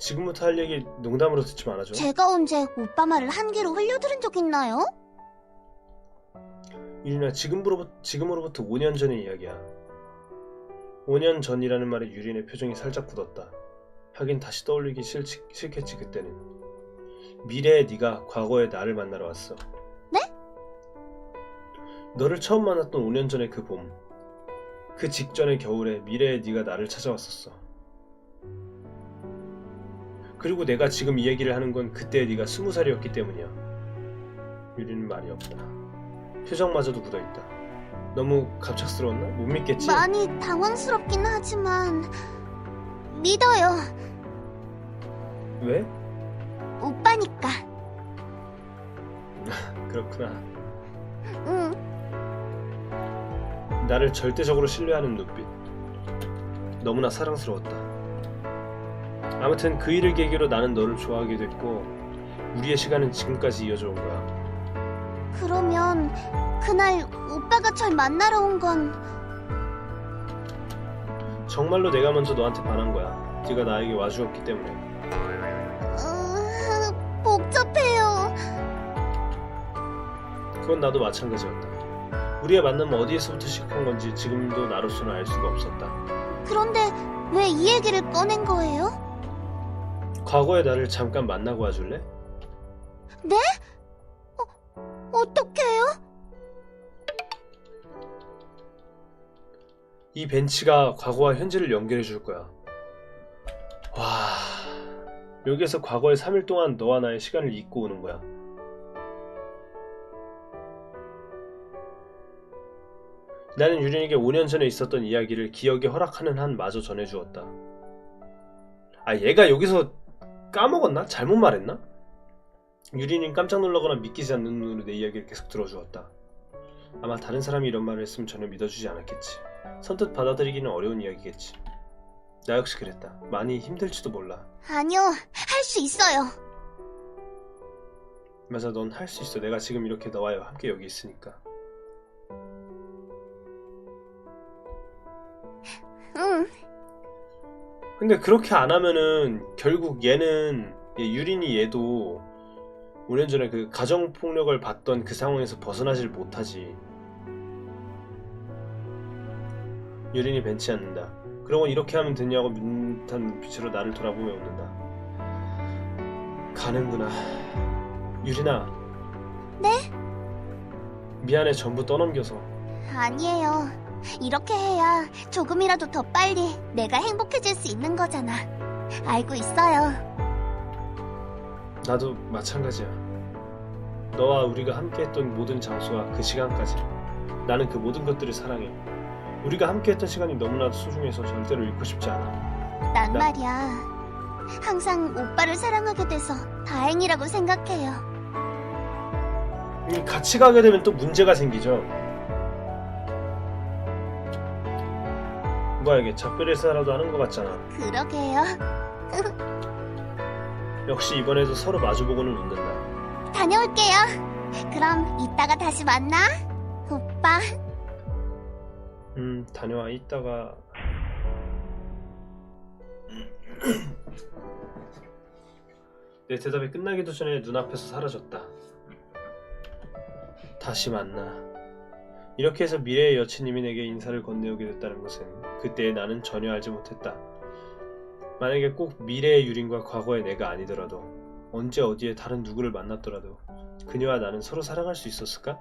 지금부터 할 얘기 농담으로 듣지 말아줘. 제가 언제 오빠 말을 한 귀로 흘려들은 적 있나요? 유린아 지금으로부터, 지금으로부터 5년 전의 이야기야. 5년 전이라는 말에 유린의 표정이 살짝 굳었다. 하긴 다시 떠올리기 싫, 싫겠지 그때는. 미래의 네가 과거의 나를 만나러 왔어. 네? 너를 처음 만났던 5년 전의 그 봄. 그 직전의 겨울에 미래의 네가 나를 찾아왔었어. 그리고 내가 지금 이 얘기를 하는 건 그때 네가 스무 살이었기 때문이야. 유리는 말이 없다. 표정마저도 굳어있다. 너무 갑작스러웠나? 못 믿겠지? 많이 당황스럽긴 하지만 믿어요. 왜? 오빠니까. 그렇구나. 응. 나를 절대적으로 신뢰하는 눈빛. 너무나 사랑스러웠다. 아무튼 그 일을 계기로 나는 너를 좋아하게 됐고 우리의 시간은 지금까지 이어져 온 거야. 그러면 그날 오빠가 절 만나러 온 건 정말로 내가 먼저 너한테 반한 거야. 네가 나에게 와주었기 때문에. 어... 복잡해요. 그건 나도 마찬가지였다. 우리의 만남은 어디에서부터 시작한 건지 지금도 나로서는 알 수가 없었다. 그런데 왜 이 얘기를 꺼낸 거예요? 과거의 나를 잠깐 만나고 와줄래? 네? 어, 어떡해요? 이 벤치가 과거와 현재를 연결해 줄 거야. 와, 여기에서 과거의 3일 동안 너와 나의 시간을 잊고 오는 거야. 나는 유린에게 5년 전에 있었던 이야기를 기억에 허락하는 한 마저 전해주었다. 아, 얘가 여기서 까먹었나? 잘못 말했나? 유린이 깜짝 놀라거나 믿기지 않는 눈으로 내 이야기를 계속 들어주었다. 아마 다른 사람이 이런 말을 했으면 전혀 믿어주지 않았겠지. 선뜻 받아들이기는 어려운 이야기겠지. 나 역시 그랬다. 많이 힘들지도 몰라. 아니요, 할 수 있어요. 맞아, 넌 할 수 있어. 내가 지금 이렇게 너와 함께 여기 있으니까. 근데 그렇게 안 하면은 결국 얘는 얘 유린이 얘도 5년 전에 그 가정 폭력을 받던 그 상황에서 벗어나질 못하지. 유린이 벤치 앉는다. 그러고 이렇게 하면 되냐고 밋밋한 눈빛으로 나를 돌아보며 웃는다. 가는구나. 유린아. 네? 미안해 전부 떠넘겨서. 아니에요. 이렇게 해야 조금이라도 더 빨리 내가 행복해질 수 있는 거잖아. 알고 있어요. 나도 마찬가지야. 너와 우리가 함께했던 모든 장소와 그 시간까지 나는 그 모든 것들을 사랑해. 우리가 함께했던 시간이 너무나도 소중해서 절대로 잃고 싶지 않아. 난 나- 말이야. 항상 오빠를 사랑하게 돼서 다행이라고 생각해요. 이 같이 가게 되면 또 문제가 생기죠. 뭐야 이게 작별에서라도 하는 것 같잖아. 그러게요. 역시 이번에도 서로 마주보고는 웃는다. 다녀올게요. 그럼 이따가 다시 만나. 오빠. 음 다녀와 이따가 내 대답이 끝나기도 전에 눈앞에서 사라졌다. 다시 만나. 이렇게 해서 미래의 여친님이 내게 인사를 건네오게 됐다는 것은 그때의 나는 전혀 알지 못했다. 만약에 꼭 미래의 유린과 과거의 내가 아니더라도 언제 어디에 다른 누구를 만났더라도 그녀와 나는 서로 사랑할 수 있었을까?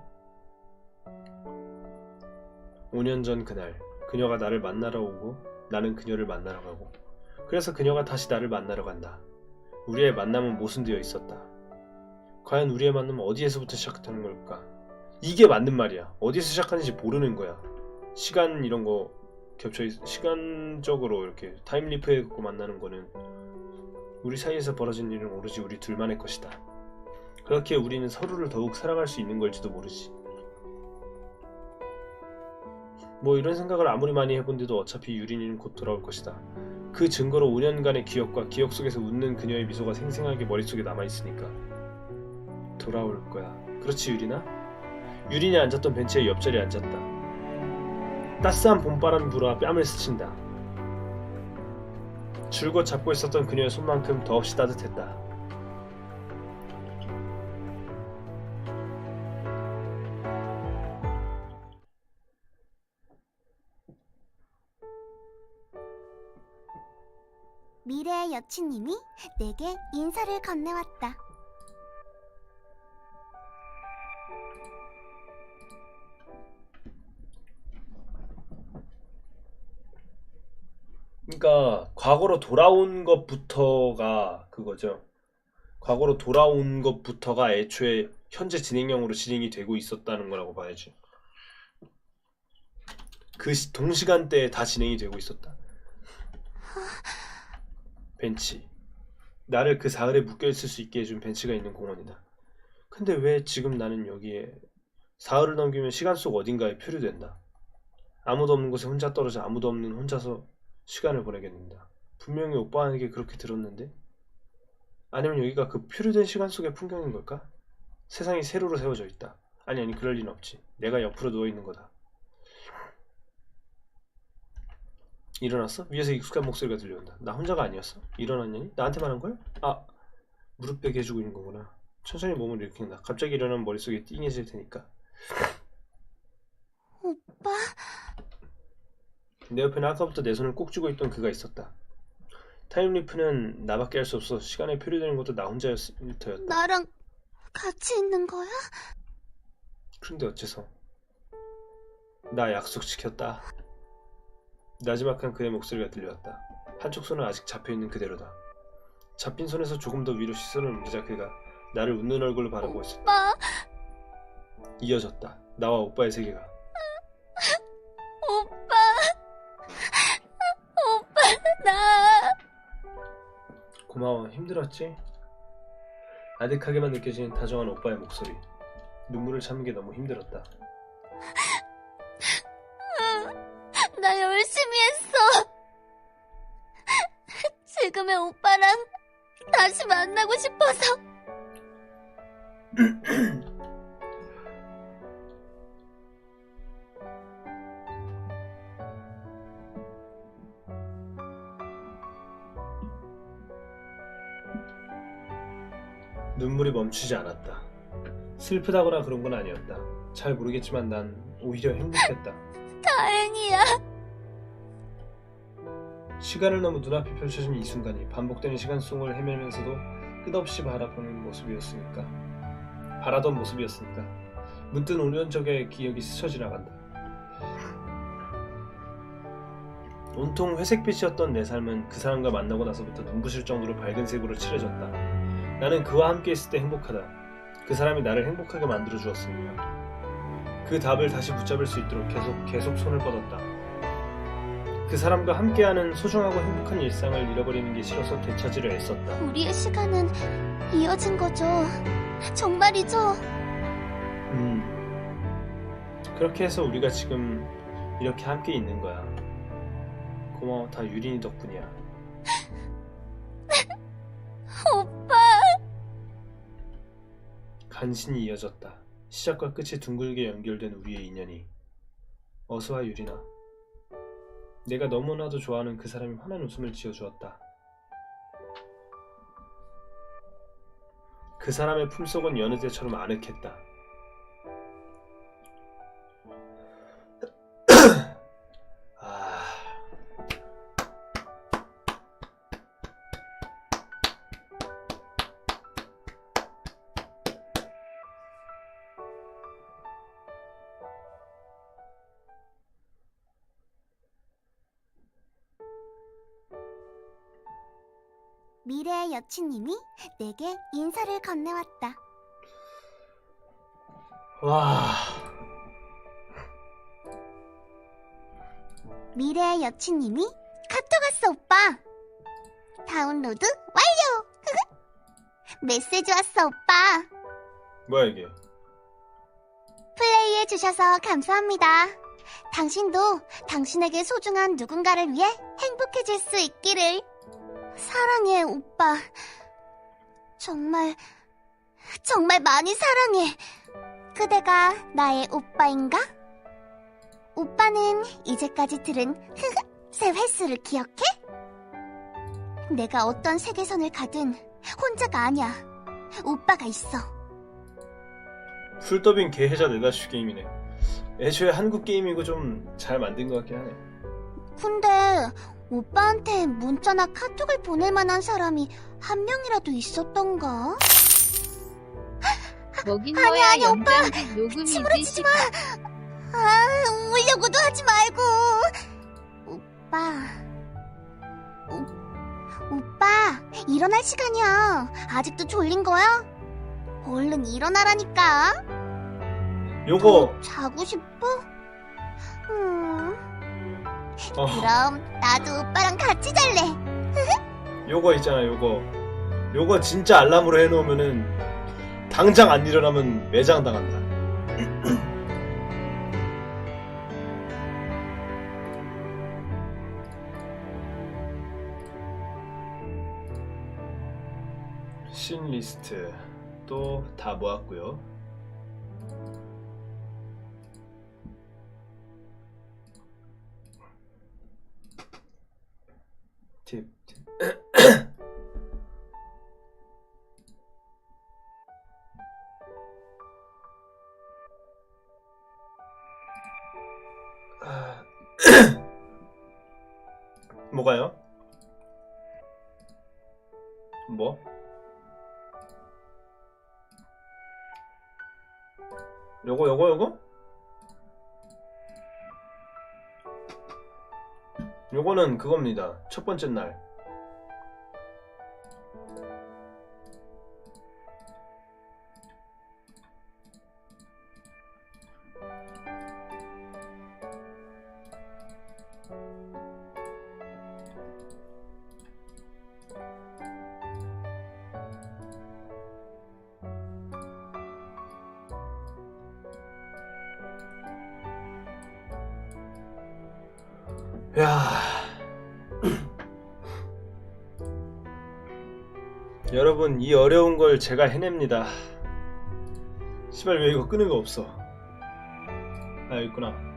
5년 전 그날 그녀가 나를 만나러 오고 나는 그녀를 만나러 가고 그래서 그녀가 다시 나를 만나러 간다. 우리의 만남은 모순되어 있었다. 과연 우리의 만남은 어디에서부터 시작되는 걸까? 이게 맞는 말이야. 어디서 시작하는지 모르는 거야. 시간 이런 거 겹쳐 있, 시간적으로 이렇게 타임리프해 갖고 만나는 거는 우리 사이에서 벌어진 일은 오로지 우리 둘만의 것이다. 그렇게 우리는 서로를 더욱 사랑할 수 있는 걸지도 모르지. 뭐 이런 생각을 아무리 많이 해본데도 어차피 유린이는 곧 돌아올 것이다. 그 증거로 5년간의 기억과 기억 속에서 웃는 그녀의 미소가 생생하게 머릿속에 남아있으니까 돌아올 거야. 그렇지 유린아? 유린이 앉았던 벤치의 옆자리에 앉았다. 따스한 봄바람이 불어 뺨을 스친다. 줄곧 잡고 있었던 그녀의 손만큼 더없이 따뜻했다. 미래의 여친님이 내게 인사를 건네왔다. 그러니까 과거로 돌아온 것부터가 그거죠. 과거로 돌아온 것부터가 애초에 현재 진행형으로 진행이 되고 있었다는 거라고 봐야지. 그 시- 동시간대에 다 진행이 되고 있었다. 벤치. 나를 그 사흘에 묶여 있을 수 있게 해준 벤치가 있는 공원이다. 근데 왜 지금 나는 여기에 사흘을 넘기면 시간 속 어딘가에 표류된다. 아무도 없는 곳에 혼자 떨어져 아무도 없는 혼자서 시간을 보내겠는다. 분명히 오빠에게 그렇게 들었는데? 아니면 여기가 그 표류된 시간 속의 풍경인 걸까? 세상이 세로로 세워져 있다. 아니 아니 그럴 리는 없지. 내가 옆으로 누워 있는 거다. 일어났어? 위에서 익숙한 목소리가 들려온다. 나 혼자가 아니었어? 일어났냐니? 나한테 말한 거야? 아 무릎 베게 해주고 있는 거구나. 천천히 몸을 일으킨다. 갑자기 일어나면 머릿속이 띵해질 테니까. 오빠, 내 옆에는 아까부터 내 손을 꼭 쥐고 있던 그가 있었다. 타임리프는 나밖에 할 수 없어 시간에 표류되는 것도 나 혼자였을 터였다. 나랑 같이 있는 거야? 그런데 어째서? 나 약속 지켰다. 나지막한 그의 목소리가 들려왔다. 한쪽 손은 아직 잡혀있는 그대로다. 잡힌 손에서 조금 더 위로 시선을 옮기자 그가 나를 웃는 얼굴로 바라보고 있었다. 오빠, 이어졌다. 나와 오빠의 세계가. 고마워. 힘들었지? 아득하게만 느껴지는 다정한 오빠의 목소리. 눈물을 참는 게 너무 힘들었다. 나 열심히 했어. 지금의 오빠랑 다시 만나고 싶어서. 눈물이 멈추지 않았다. 슬프다거나 그런 건 아니었다. 잘 모르겠지만 난 오히려 행복했다. 다행이야. 시간을 넘어 눈앞이 펼쳐진 이 순간이 반복되는 시간 속을 헤매면서도 끝없이 바라보는 모습이었으니까. 바라던 모습이었으니까. 문득 5년 전의 기억이 스쳐 지나간다. 온통 회색빛이었던 내 삶은 그 사람과 만나고 나서부터 눈부실 정도로 밝은 색으로 칠해졌다. 나는 그와 함께 있을 때 행복하다. 그 사람이 나를 행복하게 만들어 주었으니까. 그 답을 다시 붙잡을 수 있도록 계속 계속 손을 뻗었다. 그 사람과 함께하는 소중하고 행복한 일상을 잃어버리는 게 싫어서 되찾으려 애썼다. 우리의 시간은 이어진 거죠. 정말이죠. 음. 그렇게 해서 우리가 지금 이렇게 함께 있는 거야. 고마워, 다 유린이 덕분이야. 간신히 이어졌다. 시작과 끝이 둥글게 연결된 우리의 인연이. 어서와 유린아. 내가 너무나도 좋아하는 그 사람이 환한 웃음을 지어주었다. 그 사람의 품속은 여느 때처럼 아늑했다. 미래의 여친님이 내게 인사를 건네왔다. 와, 미래의 여친님이 카톡 왔어, 오빠. 다운로드 완료. 메시지 왔어, 오빠. 뭐야 이게? 플레이해 주셔서 감사합니다. 당신도 당신에게 소중한 누군가를 위해 행복해질 수 있기를. 사랑해, 오빠. 정말, 정말 많이 사랑해. 그대가 나의 오빠인가? 오빠는 이제까지 들은 흐흐 새 횟수를 기억해? 내가 어떤 세계선을 가든 혼자가 아니야. 오빠가 있어. 풀더빙 개해자 내다슈 게임이네. 애초에 한국 게임이고 좀 잘 만든 것 같긴 하네. 근데 오빠한테 문자나 카톡을 보낼 만한 사람이 한 명이라도 있었던가? 먹인 아니, 거야 아니, 오빠. 연장직 녹음이지 침으로치지 마. 아, 울려고도 하지 말고. 오빠. 오, 오빠, 일어날 시간이야. 아직도 졸린 거야? 얼른 일어나라니까. 요거 더 자고 싶어? 음, 어, 그럼 나도 오빠랑 같이 잘래. 요거 있잖아 요거 요거 진짜 알람으로 해놓으면은 당장 안 일어나면 매장 당한다. 신 리스트 또 다 모았고요. 요거는 그겁니다. 첫 번째 날. 야. 여러분, 이 어려운 걸 제가 해냅니다. 시발 왜 이거 끄는 거 없어? 아, 있구나.